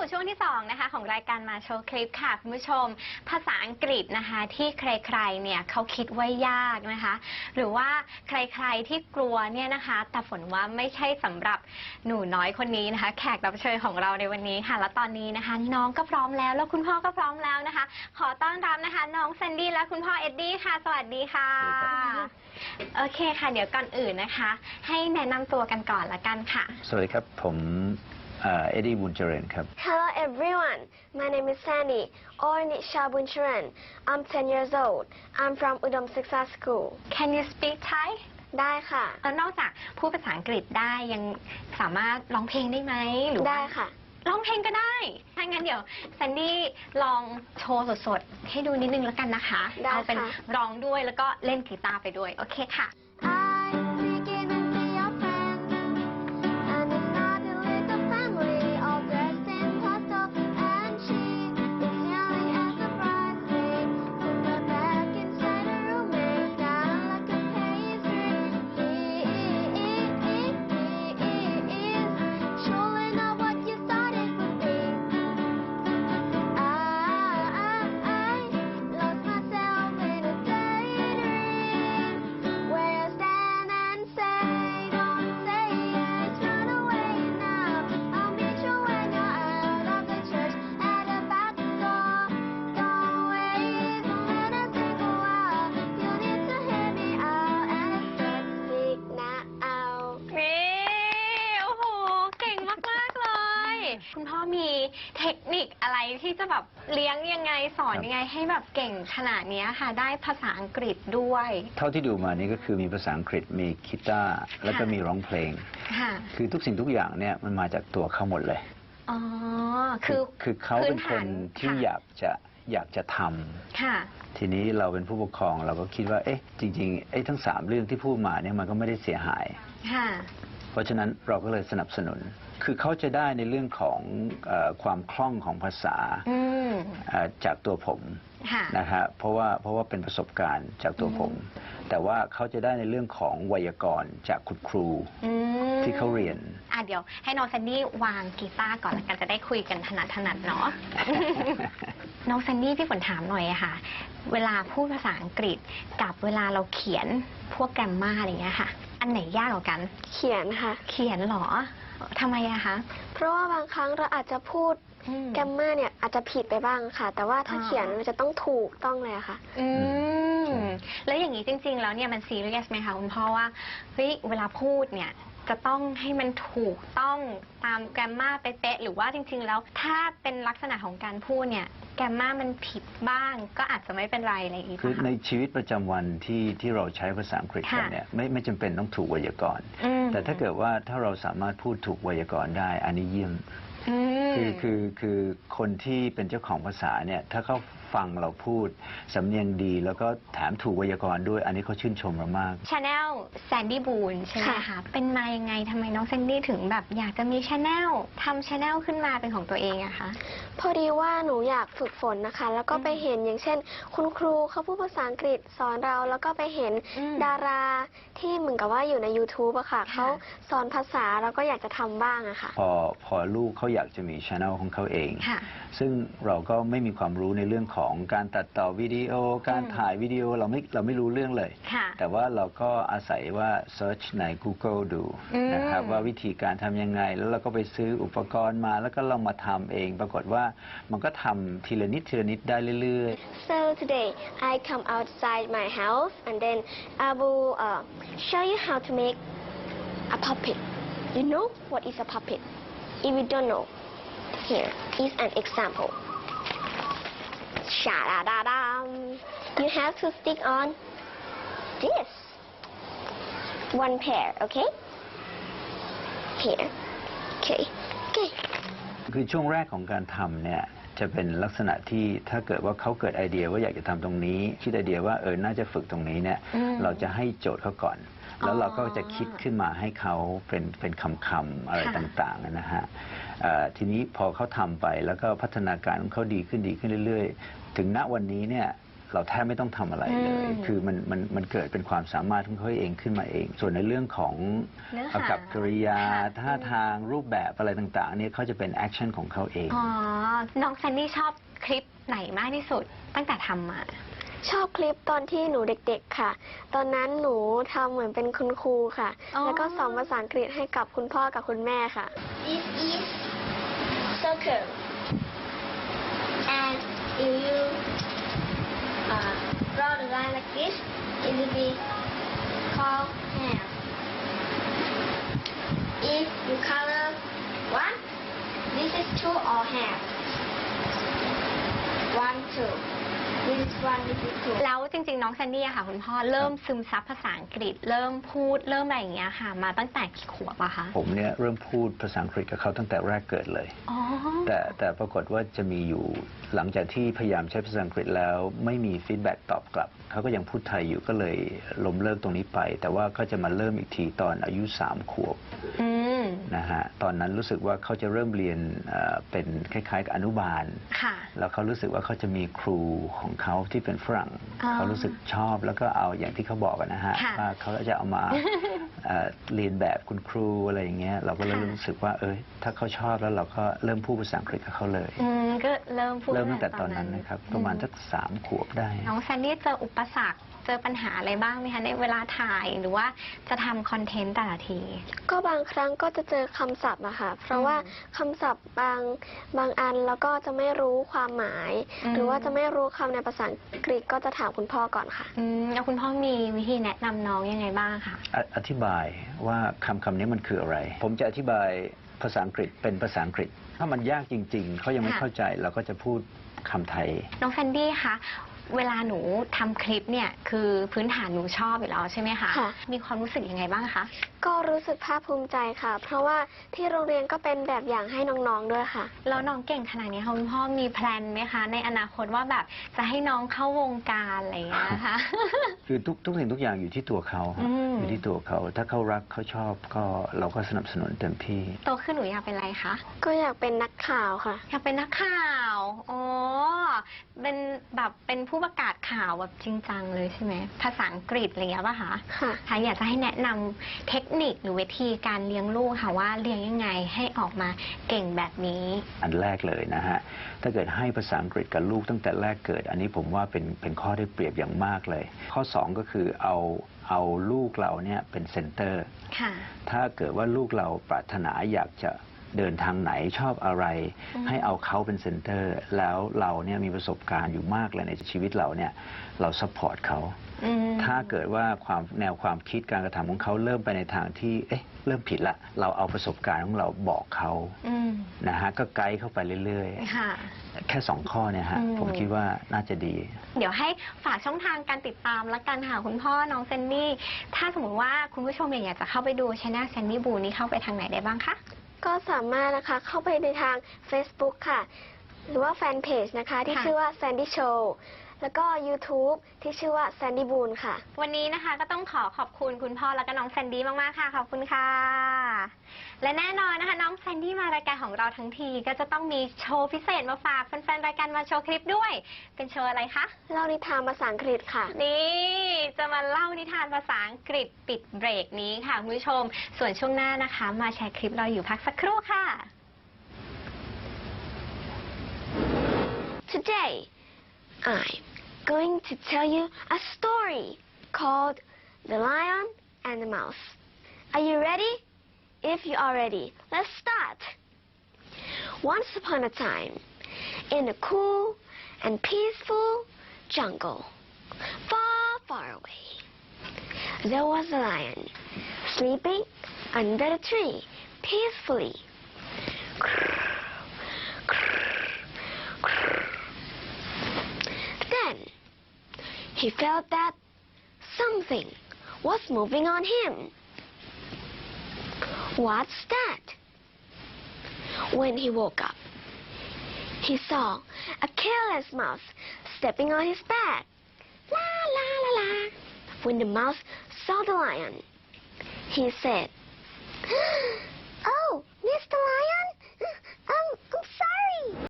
สู่ช่วงที่ 2 นะคะ ของรายการมาโชว์คลิปค่ะ คุณผู้ชม ภาษาอังกฤษนะคะ ที่ใครๆเนี่ยเขาคิดว่ายากนะคะ หรือว่าใครๆที่กลัวเนี่ยนะคะแต่ฝนว่าไม่ใช่สำหรับหนูน้อยคนนี้นะคะ แขกรับเชิญของเราในวันนี้ค่ะ และตอนนี้นะคะ น้องก็พร้อมแล้วแล้วคุณพ่อก็พร้อมแล้วนะคะ ขอต้อนรับนะคะ น้องแซนดี้และคุณพ่อเอ็ดดี้ค่ะ สวัสดีค่ะโอเคค่ะ เดี๋ยวก่อนอื่นนะคะ ให้แนะนำตัวกันก่อนละกันค่ะ สวัสดีครับผม เอ่อเอ็ดดี้บุญเจริญครับ Hello everyone, my name is Sandy or Nisha Buncharan. I'm 10 years old. I'm from Udom Siksa School. Can you speak Thai ได้ค่ะ แล้วนอกจากพูดภาษาอังกฤษได้ยังสามารถร้องเพลงได้ไหมหรือว่าได้ค่ะ ร้องเพลงก็ได้ ถ้างั้นเดี๋ยวแซนดี้ลองโชว์สดๆ ให้ดูนิดนึงแล้วกันนะคะ ได้เอาเป็นค่ะ ร้องด้วยแล้วก็เล่นกีตาร์ไปด้วย โอเคค่ะ ที่จะแบบเลี้ยงยังไงสอนยังไงให้แบบเก่งขนาดเนี้ยค่ะ ได้ภาษาอังกฤษด้วย เท่าที่ดูมานี่ก็คือมีภาษาอังกฤษมีกีตาร์แล้วก็ค่ะมีร้องเพลง ค่ะคือทุกสิ่งทุกอย่างเนี่ยมันมาจากตัวเขาหมดเลย อ๋อคือคือเขาเป็นคนพื้นฐานที่ค่ะอยากจะอยากจะทำค่ะ ทีนี้เราเป็นผู้ปกครองเราก็คิดว่า เอ๊ะ จริงๆไอ้ทั้งสามเรื่องที่พูดมาเนี่ยมันก็ไม่ได้เสียหาย ค่ะ เพราะฉะนั้นเราก็เลยสนับสนุน คือเขาจะได้ในเรื่องของเออความคล่องของภาษาอืม เอ่อจากตัวผมค่ะ นะฮะเพราะว่าเพราะว่าเป็นประสบการณ์จากตัวผม แต่ว่าเขาจะได้ในเรื่องของไวยากรณ์จากคุณครูอืมที่เขาเรียน อะเดี๋ยวให้น้องแซนดี้วางกีตาร์ก่อนแล้วกันจะได้คุยกันถนัดถนัดๆเนาะ น้องแซนดี้พี่ฝนถามหน่อยอะค่ะ เวลาพูดภาษาอังกฤษกับเวลาเราเขียนพวกแกรมมาอะไรเงี้ยค่ะ อันไหนยากกว่ากัน เขียนค่ะ เขียนเหรอทำไมอะคะ เพราะว่าบางครั้งเราอาจจะพูดอืม แกรมมาเนี่ยอาจจะผิดไปบ้างค่ะ แต่ว่าถ้าอ่า เขียนมันจะต้องถูกต้องเลยอะค่ะ อืม ใช่แล้วอย่างนี้จริง ๆ แล้วเนี่ยมันซีเรียสไหมคะคุณพ่อว่าเฮ้ยเวลาพูดเนี่ยจะต้องให้มันถูกต้องตามแกรมมาเป๊ะๆหรือว่าจริง ๆ แล้วถ้าเป็นลักษณะของการพูดเนี่ยแกรมมามันผิดบ้าง ก็อาจจะไม่เป็นไรอะไรอย่างนี้คือป่ะในคะชีวิตประจำวันที่ที่เราใช้ภาษาอังกฤษกันค่ะเนี่ยไม่ไม่จำเป็นต้องถูกไวยากรณ์อืมแต่ถ้าเกิดว่าถ้าเราสามารถพูดถูกไวยากรณ์ได้ อันนี้เยี่ยมอืมคือคือคือคนที่เป็นเจ้าของภาษาเนี่ยถ้าเขา ฟังเราพูด สำเนียงดีแล้วก็แถมถูกไวยากรณ์ด้วย อันนี้เขาชื่นชมเรามาก ชาแนลแซนดี้บูนใช่ไหมคะค่ะเป็นมายังไงทำไมน้องแซนดี้ถึงแบบอยากจะมีชาแนลทำชาแนลขึ้นมาเป็นของตัวเองอะคะ พอดีว่าหนูอยากฝึกฝนนะคะ แล้วก็อืมไปเห็นอย่างเช่น คุณครูเขาพูดภาษาอังกฤษสอนเรา แล้วก็ไปเห็นอืมดาราที่เหมือนกับว่าอยู่ใน YouTube อะค่ะค่ะ เขาสอนภาษาเราก็อยากจะทำบ้างอะค่ะ พอพอลูกเขาอยากจะมีช anel ของเขาเอง ค่ะ ซึ่งเราก็ไม่มีความรู้ในเรื่องของการตัดต่อวิดีโอ การอืมถ่ายวิดีโอเราไม่เราไม่รู้เรื่องเลย ค่ะ แต่ว่าเราก็อาศัยว่า search ใน Google ดูอืมนะครับว่าวิธีการทำยังไง แล้วเราก็ไปซื้ออุปกรณ์มาแล้วก็ลองมาทำเอง ปรากฏว่ามันก็ทำทีละนิดทีละนิดได้เรื่อย So today I come outside my house and then I will uh, show you how to make a puppet. You know what is a puppet? If you don't know, here is an example. Sha-da-da-dam. You have to stick on this. One pair, okay? Here. Okay. Okay. ๆคือช่วงแรกของการทำเนี่ยจะเป็นลักษณะที่ถ้าเกิดว่าเขาเกิดไอเดียว่าอยากจะทำตรงนี้ คิดไอเดียว่าเออน่าจะฝึกตรงนี้เนี่ยอืมเราจะให้โจทย์เขาก่อน แล้วเราก็อ๋อจะคิดขึ้นมาให้เขาเป็นเป็นคำคำๆอะไรค่ะต่างๆนะฮะเอ่อ ทีนี้พอเขาทำไปแล้วก็พัฒนาการของเขาดีขึ้นดีขึ้นเรื่อย ๆ ถึงณวันนี้เนี่ยเราแทบไม่ต้องทำอะไรเลยอืมคือมันมันมันเกิดเป็นความสามารถของเขาเองขึ้นมาเอง ส่วนในเรื่องของเนื้อหาอากับกริยาค่ะท่าทางรูปแบบอะไรต่างๆเนี่ยเขาจะเป็นแอคชั่นของเขาเอง อ๋อ น้องแซนดี้ชอบคลิปไหนมากที่สุดตั้งแต่ทำมา ชอบคลิปตอนที่หนูเด็ก ๆ ค่ะ ตอนนั้นหนูทำเหมือนเป็นคุณครูค่ะอ๋อแล้วก็สอนภาษาอังกฤษให้กับคุณพ่อกับคุณแม่ค่ะ This is circle and if you uh, draw the line like this it will be called half if you color one this is two or half. One two แล้วจริงๆ น้องแซนดี้อะค่ะ คุณพ่อเริ่มซึมซับภาษาอังกฤษ เริ่มพูดเริ่มอะไรอย่างเงี้ยค่ะ มาตั้งแต่กี่ขวบอะคะผมเนี่ยเริ่มพูดภาษาอังกฤษกับเขาตั้งแต่แรกเกิดเลย อ๋อ แต่แต่ปรากฏว่าจะมีอยู่หลังจากที่พยายามใช้ภาษาอังกฤษแล้วไม่มีฟีดแบ็กตอบกลับ เขาก็ยังพูดไทยอยู่ก็เลยล้มเลิกตรงนี้ไป แต่ว่าก็จะมาเริ่มอีกทีตอนอายุสามขวบ อืม นะฮะตอนนั้นรู้สึกว่าเขาจะเริ่มเรียนเอ่อเป็นคล้ายๆกับอนุบาลค่ะแล้วเขารู้สึกว่าเขาจะมีครูของเขาที่เป็นฝรั่งอ๋อเขารู้สึกชอบแล้วก็เอาอย่างที่เขาบอกอะนะฮะค่ะว่าเขาจะเอามาเอ่อเรียนแบบคุณครูอะไรอย่างเงี้ยเราก็เลยค่ะรู้สึกว่าเอยถ้าเขาชอบแล้วเราก็เริ่มพูดภาษาอังกฤษกับเขาเลยอืมก็เริ่มพูดเริ่มตั้งแต่ตอนนั้นนะครับประมาณสักสามขวบได้น้องแซนดี้เจออุปสรรคเจอปัญหาอะไรบ้างไหมคะในเวลาถ่ายหรือว่าจะทำคอนเทนต์แต่ละที ก็บางครั้งก็จะเจอคำศัพท์อะค่ะ เพราะว่าอืมคำศัพท์บางบางอันแล้วก็จะไม่รู้ความหมาย อืม หรือว่าจะไม่รู้คำในภาษาอังกฤษก็จะถามคุณพ่อก่อนค่ะ อืมแล้วคุณพ่อมีวิธีแนะนำน้องยังไงบ้างคะออธิบายว่าคำคำนี้มันคืออะไร ผมจะอธิบายภาษาอังกฤษเป็นภาษาอังกฤษ ถ้ามันยากจริง ๆ เขายังไม่ค่ะเข้าใจเราก็จะพูดคำไทย น้องแซนดี้คะ เวลาหนูทำคลิปเนี่ยคือพื้นฐานหนูชอบอยู่แล้วใช่ไหมคะค่ะ มีความรู้สึกยังไงบ้างคะ ก็รู้สึกภาคภูมิใจค่ะ เพราะว่าที่โรงเรียนก็เป็นแบบอย่างให้น้องๆด้วยค่ะ แล้วน้องเก่งขนาดนี้ค่ะคุณพ่อมีแพลนไหมคะ ในอนาคตว่าแบบจะให้น้องเข้าวงการอะไรอย่างเงี้ยค่ะคือทุกทุกสิ่งทุกอย่างอยู่ที่ตัวเขาครับอืม อยู่ที่ตัวเขา ถ้าเขารักเขาชอบก็เราก็สนับสนุนเต็มที่ โตขึ้นหนูอยากเป็นอะไรคะ ก็อยากเป็นนักข่าวค่ะ อยากเป็นนักข่าว อ๋อ เป็นแบบเป็นผู้ประกาศข่าวแบบจริงจังเลยใช่ไหมภาษาอังกฤษอะไรอย่างเงี้ยป่ะคะค่ะค่ะอยากจะให้แนะนำเทคนิคหรือวิธีการเลี้ยงลูกค่ะว่าเลี้ยงยังไงให้ออกมาเก่งแบบนี้ อันแรกเลยนะฮะ ถ้าเกิดให้ภาษาอังกฤษกับลูกตั้งแต่แรกเกิด อันนี้ผมว่าเป็นเป็นข้อได้เปรียบอย่างมากเลย ข้อ 2 ก็คือเอาเอาลูกเราเนี่ยเป็นเซนเตอร์ ค่ะ ถ้าเกิดว่าลูกเราปรารถนาอยากจะ เดินทางไหนชอบอะไรอืมให้เอาเขาเป็นเซนเตอร์ แล้วเราเนี่ยมีประสบการณ์อยู่มากเลยในชีวิตเราเนี่ยเราซัพพอร์ตเขาอืมถ้าเกิดว่าความแนวความคิดการกระทำของเขาเริ่มไปในทางที่เอ๊ะเริ่มผิดละ เราเอาประสบการณ์ของเราบอกเขาอืมนะฮะก็ไกด์เข้าไปเรื่อยค่ะๆแค่สองข้อเนี่ยฮะอืมผมคิดว่าน่าจะดี เดี๋ยวให้ฝากช่องทางการติดตามและกันค่ะคุณพ่อน้องเซนนี่ ถ้าสมมติว่าคุณผู้ชมอยากจะเข้าไปดูช anel เซนนี่บูนี่เข้าไปทางไหนได้บ้างคะ ก็สามารถนะคะเข้าไปในทาง Facebook ค่ะ หรือว่าแฟนเพจนะคะ ที่ค่ะชื่อว่า Sandy Show แล้วก็ YouTube ที่ชื่อว่า Sandy Boon ค่ะ วันนี้นะคะก็ต้องขอขอบคุณคุณพ่อแล้วก็น้องแซนดี้มาก ๆ ค่ะ ขอบคุณค่ะ และแน่นอนนะคะ น้องแซนดี้มารายการของเราทั้งที ก็จะต้องมีโชว์พิเศษมาฝากแฟนๆรายการมาโชว์คลิปด้วย เป็นโชว์อะไรคะ เล่านิทานภาษาอังกฤษค่ะ นี่จะมาเล่านิทานภาษาอังกฤษปิดเบรกนี้ค่ะคุณผู้ชม ส่วนช่วงหน้านะคะ มาแชร์คลิปเราอยู่พักสักครู่ค่ะ Today, I'm going to tell you a story called The Lion and the Mouse. Are you ready? If you are ready, let's start. Once upon a time, in a cool and peaceful jungle, far, far away, there was a lion sleeping under a tree peacefully. He felt that something was moving on him. What's that? When he woke up, he saw a careless mouse stepping on his back. La la la la. When the mouse saw the lion, he said,